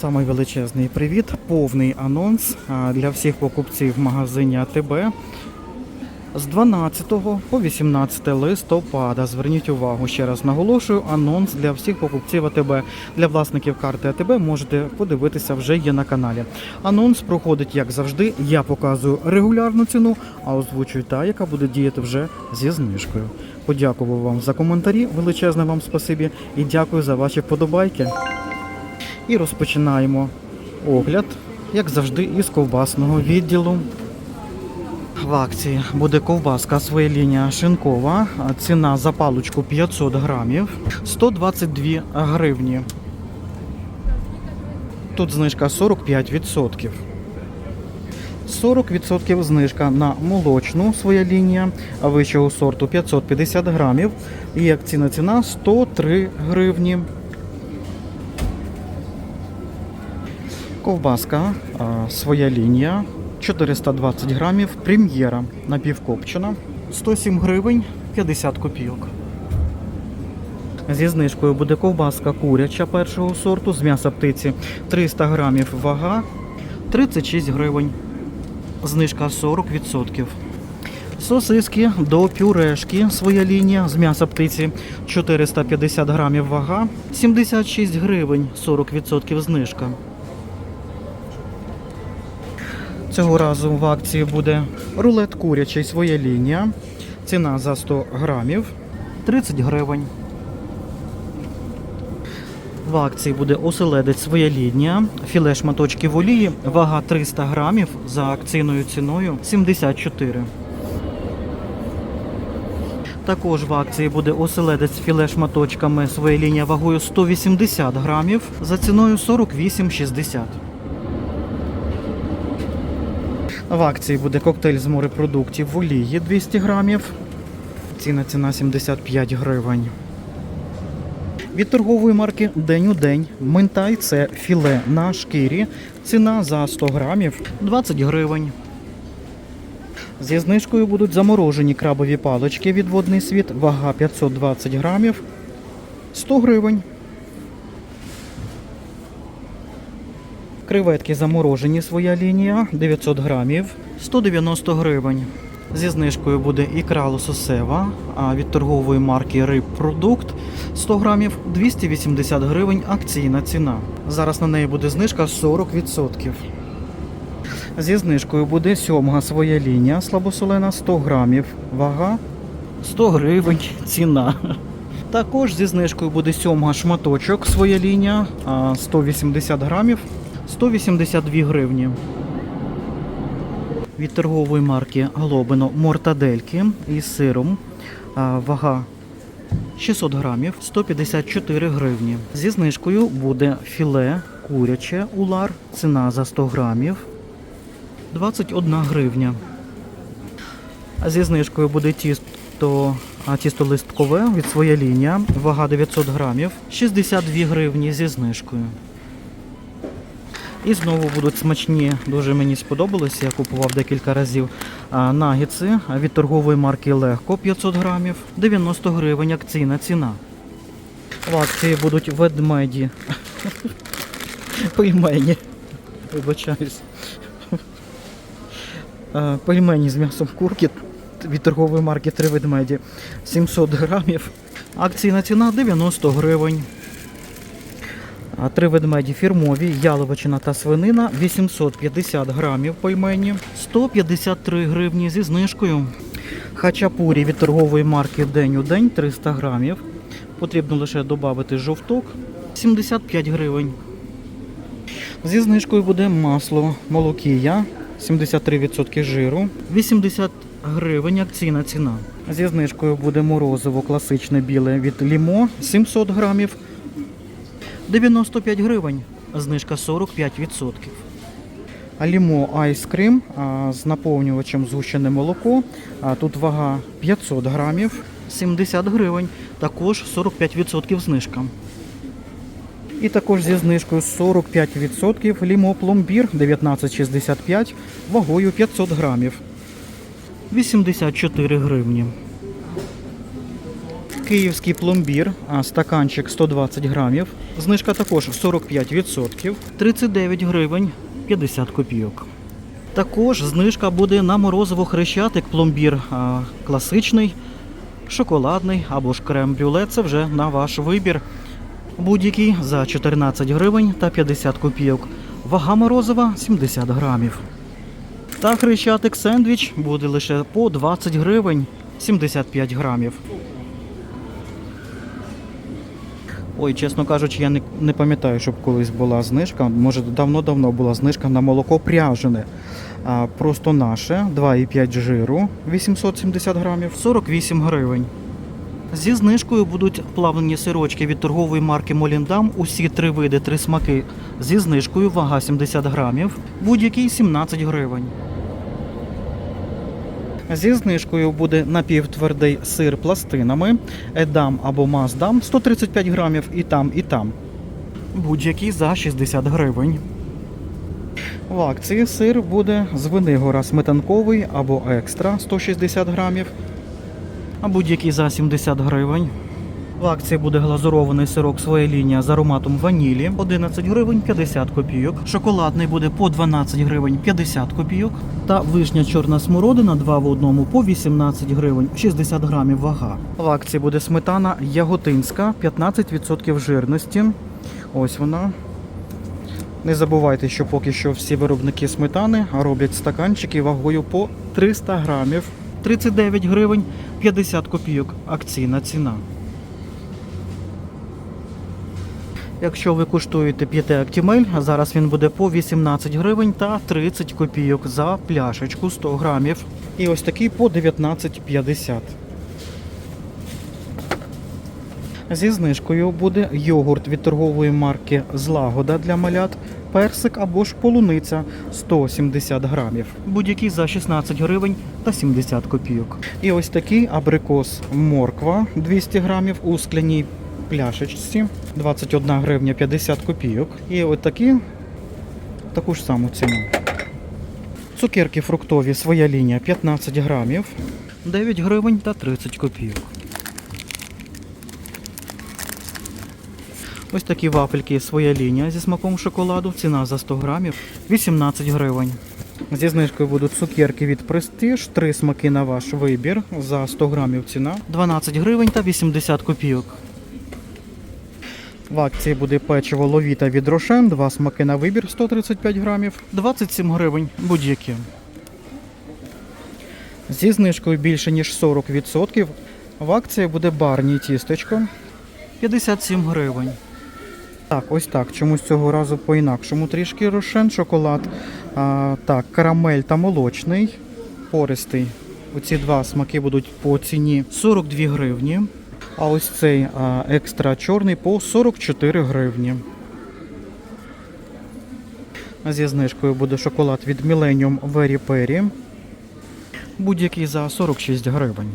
Самий величезний привіт. Повний анонс для всіх покупців магазині АТБ. З 12 по 18 листопада. Зверніть увагу, ще раз наголошую, анонс для всіх покупців АТБ. Для власників карти АТБ можете подивитися вже є на каналі. Анонс проходить як завжди. Я показую регулярну ціну, а озвучую та, яка буде діяти вже зі знижкою. Подякував вам за коментарі. Величезне вам спасибі і дякую за ваші вподобайки. І розпочинаємо огляд, як завжди, із ковбасного відділу. В акції буде ковбаска своя лінія шинкова. Ціна за паличку 500 грамів 122 гривні. Тут знижка 45%. 40% знижка на молочну своя лінія вищого сорту 550 грамів. І акційна ціна 103 гривні. Ковбаска, своя лінія, 420 грамів, прем'єра напівкопчена, 107 гривень 50 копійок. Зі знижкою буде ковбаска куряча першого сорту з м'яса птиці 300 грамів вага 36 гривень. Знижка 40%. Сосиски до пюрешки своя лінія з м'яса птиці 450 грамів вага 76 гривень 40% знижка. Цього разу в акції буде рулет курячий своя лінія. Ціна за 100 грамів 30 гривень. В акції буде оселедець своя лінія, філе шматочки в олії, вага 300 грамів за акційною ціною 74. Також в акції буде оселедець філе шматочками своя лінія вагою 180 грамів за ціною 48,60. В акції буде коктейль з морепродуктів в олії 200 грамів. Ціна ціна 75 гривень. Від торгової марки День у день. Минтай це філе на шкірі. Ціна за 100 грамів 20 гривень. Зі знижкою будуть заморожені крабові палички від водний світ. Вага 520 грамів 100 гривень. Креветки заморожені своя лінія 900 грамів 190 гривень. Зі знижкою буде ікра лососева, а від торгової марки Рибпродукт 100 грамів 280 гривень акційна ціна. Зараз на неї буде знижка 40%. Зі знижкою буде сьомга своя лінія слабосолена 100 грамів. Вага 100 гривень ціна. Також зі знижкою буде сьомга шматочок своя лінія 180 грамів 182 гривні. Від торгової марки Глобино мортадельки із сиром. Вага 600 грамів 154 гривні. Зі знижкою буде філе куряче улар. Ціна за 100 грамів 21 гривня. Зі знижкою буде тісто, а, тісто листкове від своя лінія. Вага 900 грамів 62 гривні зі знижкою. І знову будуть смачні, дуже мені сподобалося, я купував декілька разів. А, Нагетси від торгової марки Легко 500 грамів, 90 гривень акційна ціна. В акції будуть ведмеді. Пельмені. Вибачаюсь. Пельмені з м'ясом курки від торгової марки Три ведмеді 700 грамів. Акційна ціна 90 гривень. Три ведмеді фірмові, яловичина та свинина 850 грамів пельмені, 153 гривні зі знижкою. Хачапурі від торгової марки День у день 300 грамів. Потрібно лише додати жовток 75 гривень. Зі знижкою буде масло молокія 73% жиру, 80 гривень акційна ціна. Зі знижкою буде морозиво класичне біле від лімо 700 грамів 95 гривень, знижка 45%. Алімо айскрим з наповнювачем згущене молоко. Тут вага 500 грамів, 70 гривень, також 45% знижка. І також зі знижкою 45% лімо пломбір 19,65 вагою 500 грамів. 84 гривні. Київський пломбір, стаканчик 120 грамів. Знижка також 45%, 39 гривень 50 копійок. Також знижка буде на морозиво хрещатик пломбір а, класичний, шоколадний або ж крем-брюле. Це вже на ваш вибір. Будь-який за 14 гривень та 50 копійок. Вага морозива 70 грамів. Та хрещатик сендвіч буде лише по 20 гривень 75 грамів. Ой, чесно кажучи, я не, не пам'ятаю, щоб колись була знижка. Може, давно-давно була знижка на молоко пряжене. А, просто наше 2,5 жиру 870 грамів 48 гривень. Зі знижкою будуть плавлені сирочки від торгової марки Моліндам. Усі три види, три смаки. Зі знижкою вага 70 грамів, будь-який 17 гривень. Зі знижкою буде напівтвердий сир пластинами, едам або маздам 135 грамів і там, і там. Будь-який за 60 гривень. В акції сир буде з Винигора сметанковий або екстра 160 грамів, а будь-який за 70 гривень. В акції буде глазурований сирок своя лінія з ароматом ванілі 11 гривень 50 копійок. Шоколадний буде по 12 гривень 50 копійок. Та вишня чорна смородина 2 в одному по 18 гривень 60 грамів вага. В акції буде сметана яготинська 15% жирності. Ось вона. Не забувайте, що поки що всі виробники сметани роблять стаканчики вагою по 300 грамів. 39 гривень 50 копійок. Акційна ціна. Якщо ви куштуєте 5 Актімель, зараз він буде по 18 гривень та 30 копійок за пляшечку 100 грамів. І ось такий по 19,50. Зі знижкою буде йогурт від торгової марки Злагода для малят, персик або ж полуниця 170 грамів. Будь-який за 16 гривень та 70 копійок. І ось такий абрикос морква 200 грамів у скляній пляшечці 21 гривня 50 копійок. І от такі таку ж саму ціну. Цукерки фруктові своя лінія 15 грамів 9 гривень та 30 копійок. Ось такі вафельки своя лінія зі смаком шоколаду. Ціна за 100 грамів 18 гривень. Зі знижкою будуть цукерки від Престиж, три смаки на ваш вибір. За 100 грамів ціна 12 гривень та 80 копійок. В акції буде печиво ловіта від Рошен, два смаки на вибір 135 грамів, 27 гривень будь-які. Зі знижкою більше ніж 40%. В акції буде барні тістечко 57 гривень. Так, ось так. Чомусь цього разу по-інакшому трішки рошен, шоколад. А, так, карамель та молочний. Пористий. Оці два смаки будуть по ціні 42 гривні. А ось цей а, екстра чорний по 44 гривні. Зі знижкою буде шоколад від Millennium Very Perry. Будь-який за 46 гривень.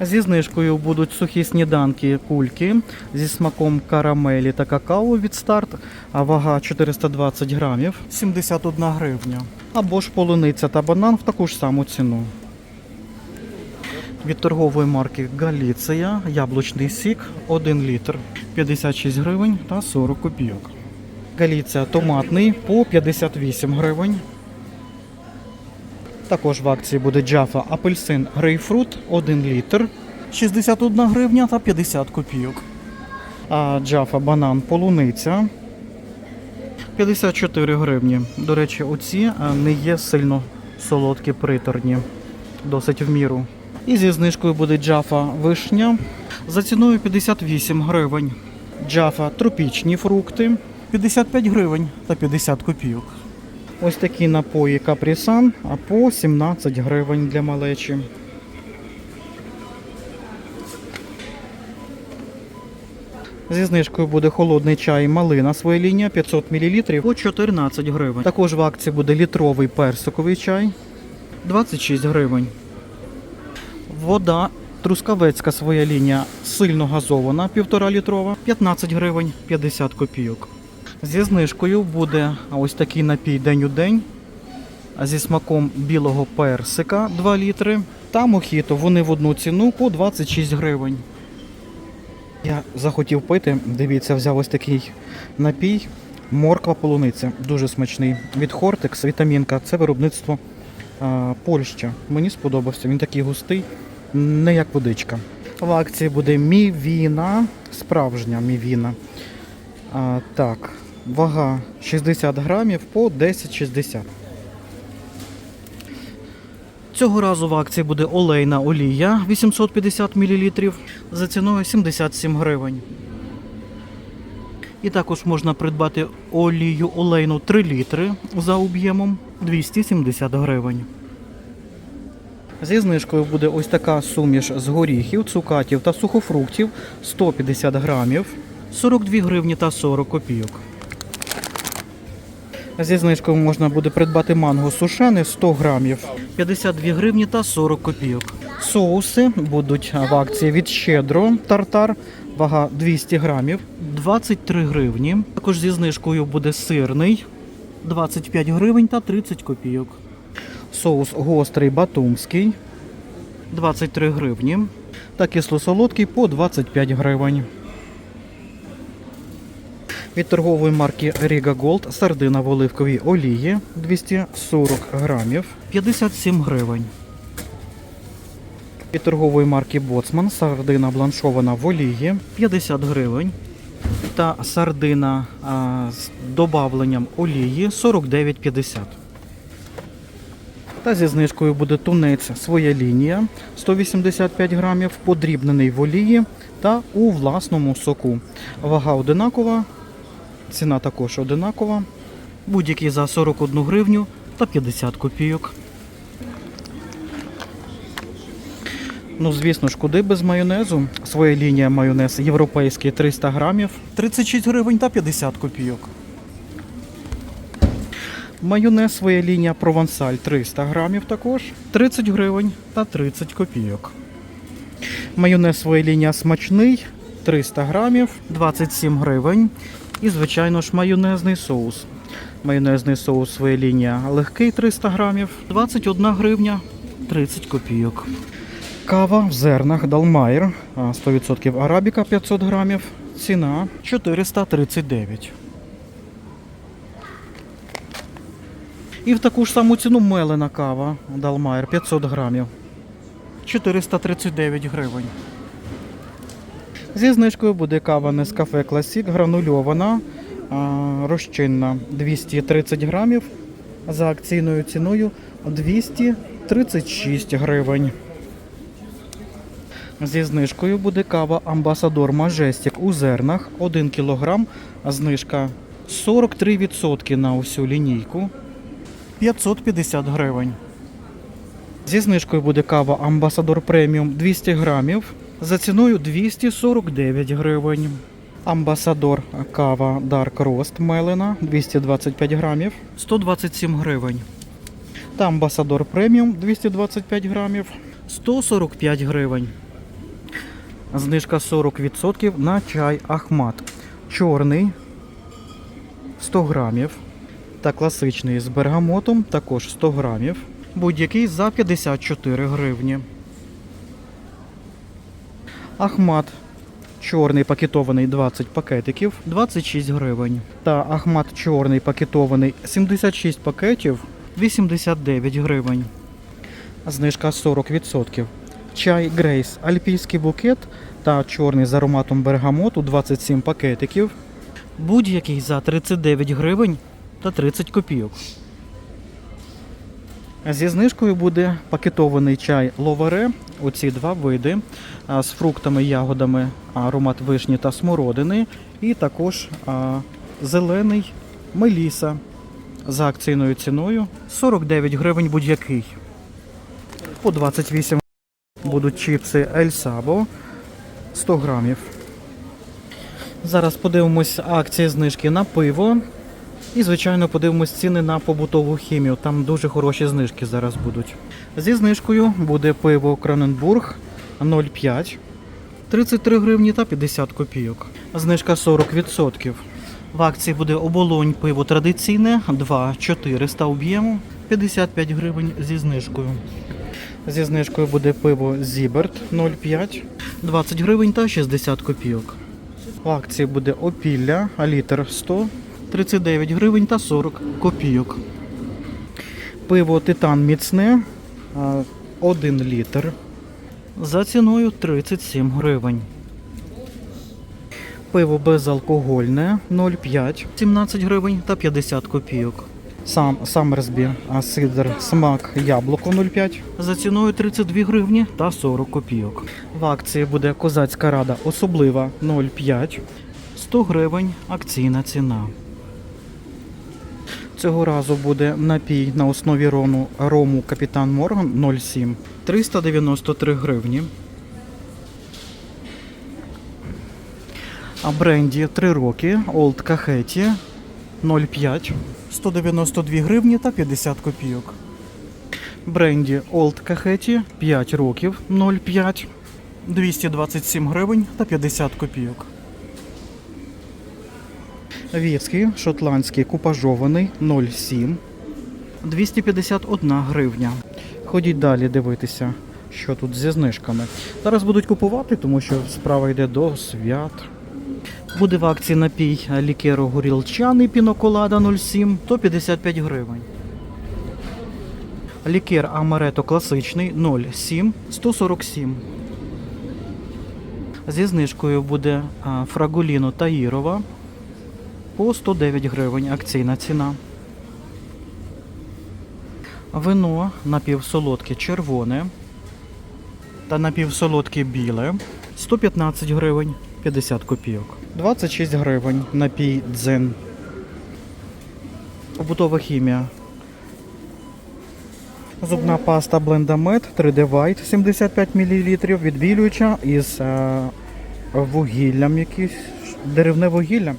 Зі знижкою будуть сухі сніданки кульки зі смаком карамелі та какао від старт, а вага 420 грамів 71 гривня. Або ж полуниця та банан в таку ж саму ціну. Від торгової марки Галіція яблучний сік 1 літр 56 гривень та 40 копійок. Галіція томатний по 58 гривень. Також в акції буде джафа апельсин грейпфрут 1 літр 61 гривня та 50 копійок. А джафа банан полуниця 54 гривні. До речі, оці а, не є сильно солодкі приторні, досить в міру. І зі знижкою буде джафа вишня за ціною 58 гривень. Джафа тропічні фрукти 55 гривень та 50 копійок. Ось такі напої капрісан, а по 17 гривень для малечі. Зі знижкою буде холодний чай малина своя лінія 500 мл по 14 гривень. Також в акції буде літровий персиковий чай 26 гривень. Вода трускавецька своя лінія сильно газована 1,5 літрова 15 гривень 50 копійок. Зі знижкою буде ось такий напій день у день зі смаком білого персика 2 літри та мохіто. Вони в одну ціну по 26 гривень. Я захотів пити. Дивіться, взяв ось такий напій. Морква полуниця. Дуже смачний. Від Хортекс, вітамінка. Це виробництво а, Польща. Мені сподобався. Він такий густий, не як водичка. В акції буде мівіна, справжня мівіна. А, так, вага 60 грамів по 10,60. Цього разу в акції буде олейна олія 850 мл за ціною 77 гривень. І також можна придбати олію олейну 3 літри за об'ємом 270 гривень. Зі знижкою буде ось така суміш з горіхів, цукатів та сухофруктів 150 грамів, 42 гривні та 40 копійок. Зі знижкою можна буде придбати манго сушене 100 грамів, 52 гривні та 40 копійок. Соуси будуть в акції від щедро тартар, вага 200 грамів, 23 гривні. Також зі знижкою буде сирний, 25 гривень та 30 копійок. Соус гострий батумський, 23 гривні. Та кисло-солодкий по 25 гривень. Від торгової марки Riga Gold сардина в оливковій олії 240 грамів 57 гривень. Від торгової марки Боцман сардина бланшована в олії 50 гривень. Та сардина а, з добавленням олії 49,50. Та зі знижкою буде тунець своя лінія 185 грамів, подрібнений в олії та у власному соку. Вага одинакова, ціна також одинакова. Будь-який за 41 гривню та 50 копійок. Ну, звісно ж, куди без майонезу. Своя лінія майонез європейський 300 грамів, 36 гривень та 50 копійок. Майонез своя лінія провансаль 300 грамів також, 30 гривень та 30 копійок. Майонез своя лінія смачний 300 грамів, 27 гривень. І, звичайно ж, майонезний соус. Майонезний соус своя лінія легкий 300 грамів, 21 гривня 30 копійок. Кава в зернах Далмайр, 100% арабіка 500 грамів. Ціна 439. І в таку ж саму ціну мелена кава Далмайр 500 грамів. 439 гривень. Зі знижкою буде кава Nescafe Classic гранульована, розчинна 230 грамів за акційною ціною 236 гривень. Зі знижкою буде кава Амбасадор Majestic у зернах 1 кг, знижка 43% на усю лінійку 550 гривень. Зі знижкою буде кава Амбасадор Преміум 200 грамів за ціною 249 гривень. Амбасадор кава Dark Roast Мелена 225 грамів 127 гривень. Та Амбасадор Преміум 225 грамів 145 гривень. Знижка 40% на чай Ахмат. Чорний 100 грамів. Та класичний з бергамотом також 100 грамів. Будь-який за 54 гривні. Ахмат чорний пакетований 20 пакетиків 26 гривень. Та Ахмат чорний пакетований 76 пакетів 89 гривень. Знижка 40%. Чай Грейс, альпійський букет та чорний з ароматом бергамоту 27 пакетиків. Будь-який за 39 гривень та 30 копійок. Зі знижкою буде пакетований чай ловаре. Оці два види з фруктами, ягодами, аромат вишні та смородини. І також зелений меліса за акційною ціною 49 гривень будь-який. По 28 будуть чіпси Ель Сабо 100 грамів. Зараз подивимось акції знижки на пиво. І, звичайно, подивимось ціни на побутову хімію. Там дуже хороші знижки зараз будуть. Зі знижкою буде пиво Кроненбург 0,5, 33 гривні та 50 копійок. Знижка 40%. В акції буде оболонь пиво традиційне 2 400 об'єму 55 гривень зі знижкою. Зі знижкою буде пиво Зіберт 0,5, 20 гривень та 60 копійок. В акції буде опілля, літр 100, 39 гривень та 40 копійок. Пиво Титан міцне 1 літр за ціною 37 гривень. Пиво безалкогольне 0,5 17 гривень та 50 копійок. Сам Саммерсбі сидр смак яблуко 0,5 за ціною 32 гривні та 40 копійок. В акції буде козацька рада особлива 0,5 100 гривень акційна ціна. Цього разу буде напій на основі рону, рому Капітан Морган 0,7 393 гривні. А бренді 3 роки Old Кахеті 0,5 192 гривні та 50 копійок. Бренді Old Кахеті 5 років 0,5 227 гривень та 50 копійок. Віцький шотландський купажований 0,7 251 гривня. Ходіть далі дивитися, що тут зі знижками. Зараз будуть купувати, тому що справа йде до свят. Буде в акції напій лікеру горілчаний піноколада 0,7 155 гривень. Лікер Амарето класичний 0,7 147. Зі знижкою буде Фрагуліно Таїрова по 109 гривень акційна ціна. Вино напівсолодке червоне та напівсолодке біле 115 гривень 50 копійок. 26 гривень напій дзен. Побутова хімія. Зубна паста Blendamед 3D White 75 мл відбілююча із е, вугіллям якийсь, деревне вугілля.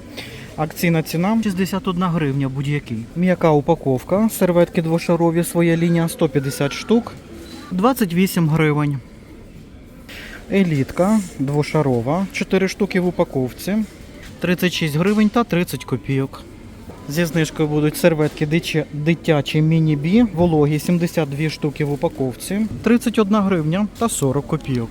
Акційна ціна 61 гривня будь-який. М'яка упаковка, серветки двошарові, своя лінія 150 штук, 28 гривень. Елітка двошарова, 4 штуки в упаковці, 36 гривень та 30 копійок. Зі знижкою будуть серветки дитячі міні-бі, вологі 72 штуки в упаковці, 31 гривня та 40 копійок.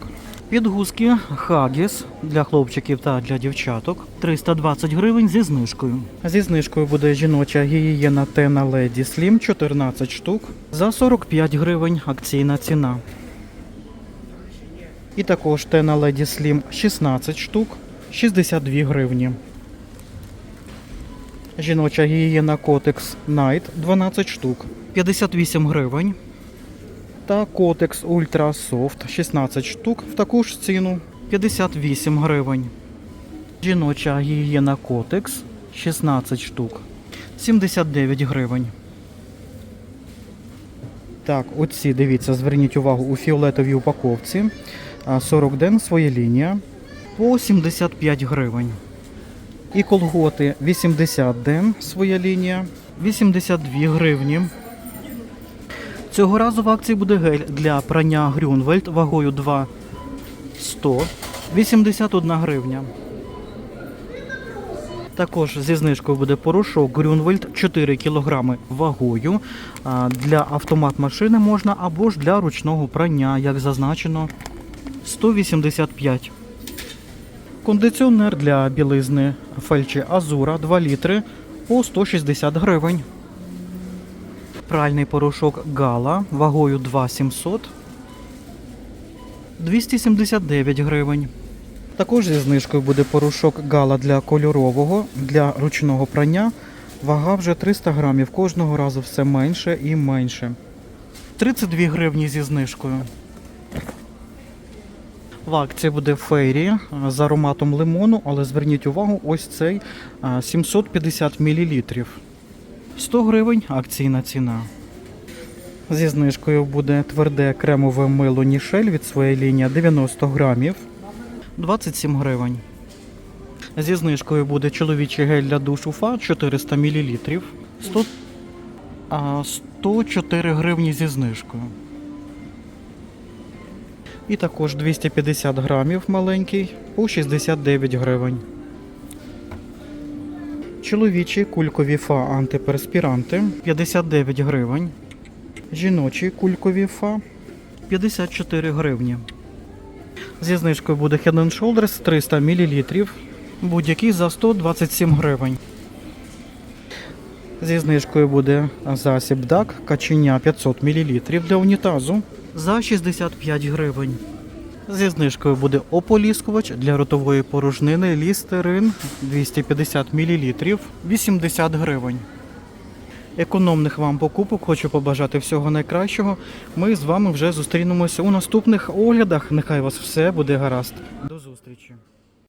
Підгузки Хагіс для хлопчиків та для дівчаток 320 гривень зі знижкою. Зі знижкою буде жіноча гігієна Тена Леді Slim 14 штук за 45 гривень акційна ціна. І також Тена Леді Slim 16 штук 62 гривні. Жіноча гігієна Котекс Night 12 штук 58 гривень. Та Котекс Ультра Soft 16 штук в таку ж ціну 58 гривень. Жіноча гігієна Котекс 16 штук 79 гривень. Так, оці, дивіться, зверніть увагу у фіолетовій упаковці. 40 ден своя лінія по 75 гривень. І колготи 80 ден своя лінія 82 гривні. Цього разу в акції буде гель для прання Грюнвельд вагою 2 100 81 гривня. Також зі знижкою буде порошок Грюнвельд 4 кг вагою. Для автомат машини можна або ж для ручного прання, як зазначено, 185. Кондиціонер для білизни Фельчі Азура 2 літри по 160 гривень. Пральний порошок Гала вагою 2,700 279 гривень. Також зі знижкою буде порошок Гала для кольорового, для ручного прання. Вага вже 300 грамів. Кожного разу все менше і менше. 32 гривні зі знижкою. В акції буде фейрі з ароматом лимону, але зверніть увагу, ось цей 750 мл. 100 гривень акційна ціна. Зі знижкою буде тверде кремове мило Нішель від своєї лінії 90 грамів 27 гривень. Зі знижкою буде чоловічий гель для душу Фа 400 мл 100, а, 104 гривні зі знижкою. І також 250 грамів маленький по 69 гривень. Чоловічі кулькові фа антиперспіранти 59 гривень. Жіночі кулькові фа 54 гривні. Зі знижкою буде Head and Shoulders 300 мл. Будь-який за 127 гривень. Зі знижкою буде засіб DAC каченя 500 мл для унітазу за 65 гривень. Зі знижкою буде ополіскувач для ротової порожнини лістерин 250 мл 80 гривень. Економних вам покупок хочу побажати всього найкращого. Ми з вами вже зустрінемося у наступних оглядах. Нехай вас все буде гаразд. До зустрічі!